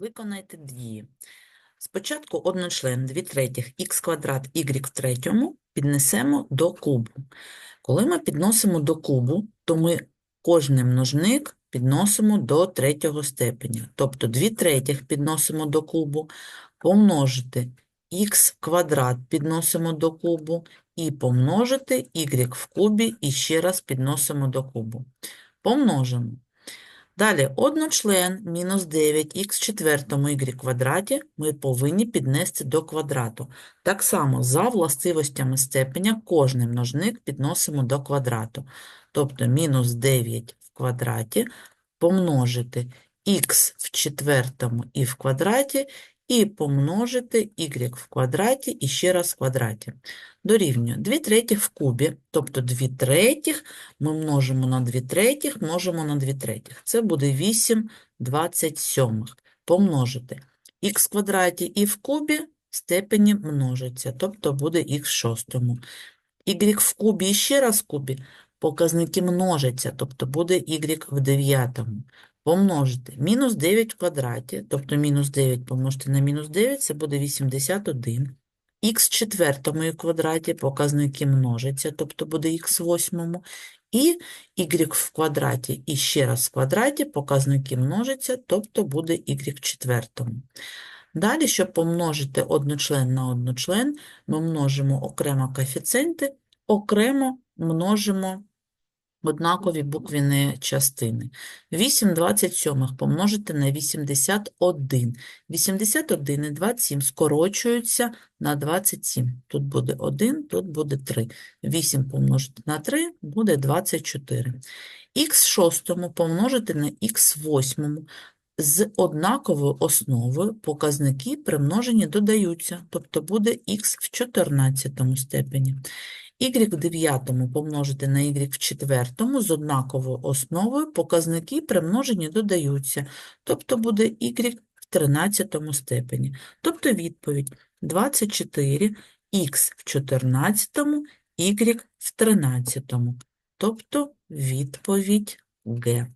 Виконайте дії. Спочатку одночлен 2 третіх х квадрат y в третьому піднесемо до кубу. Коли ми підносимо до кубу, то ми кожний множник підносимо до третього степеня. Тобто 2 третіх підносимо до кубу, помножити х квадрат підносимо до кубу і помножити y в кубі і ще раз підносимо до кубу. Помножимо. Далі одночлен мінус 9х четвертому y квадраті ми повинні піднести до квадрату. Так само за властивостями степеня кожний множник підносимо до квадрату. Тобто мінус 9 в квадраті помножити х в четвертому і в квадраті, і помножити y в квадраті і ще раз в квадраті. Дорівнює 2 третіх в кубі, тобто 2 третіх ми множимо на 2 третіх, множимо на 2 третіх. Це буде 8 27. Помножити х в квадраті і в кубі степені множиться, тобто буде х в шостому. y в кубі і ще раз в кубі показники множаться, тобто буде y в дев'ятому. Помножити мінус 9 в квадраті, тобто мінус 9 помножити на мінус 9, це буде 81. х четвертому в квадраті показники множаться, тобто буде х восьмому. І y в квадраті і ще раз в квадраті показники множаться, тобто буде y в четвертому. Далі, щоб помножити одночлен на одночлен, ми множимо окремо коефіцієнти, окремо множимо однакові буквені частини. 8 27 помножити на 81. 81 і 27 скорочуються на 27. Тут буде 1, тут буде 3. 8 помножити на 3 буде 24. Х шостому помножити на х восьмому. З однаковою основою показники при множенні додаються, тобто буде х в 14 степені. Y в дев'ятому помножити на y в четвертому з однаковою основою показники при множенні додаються, тобто буде y в 13 степені. Тобто відповідь 24 х в 14, y в 13. Тобто відповідь Г.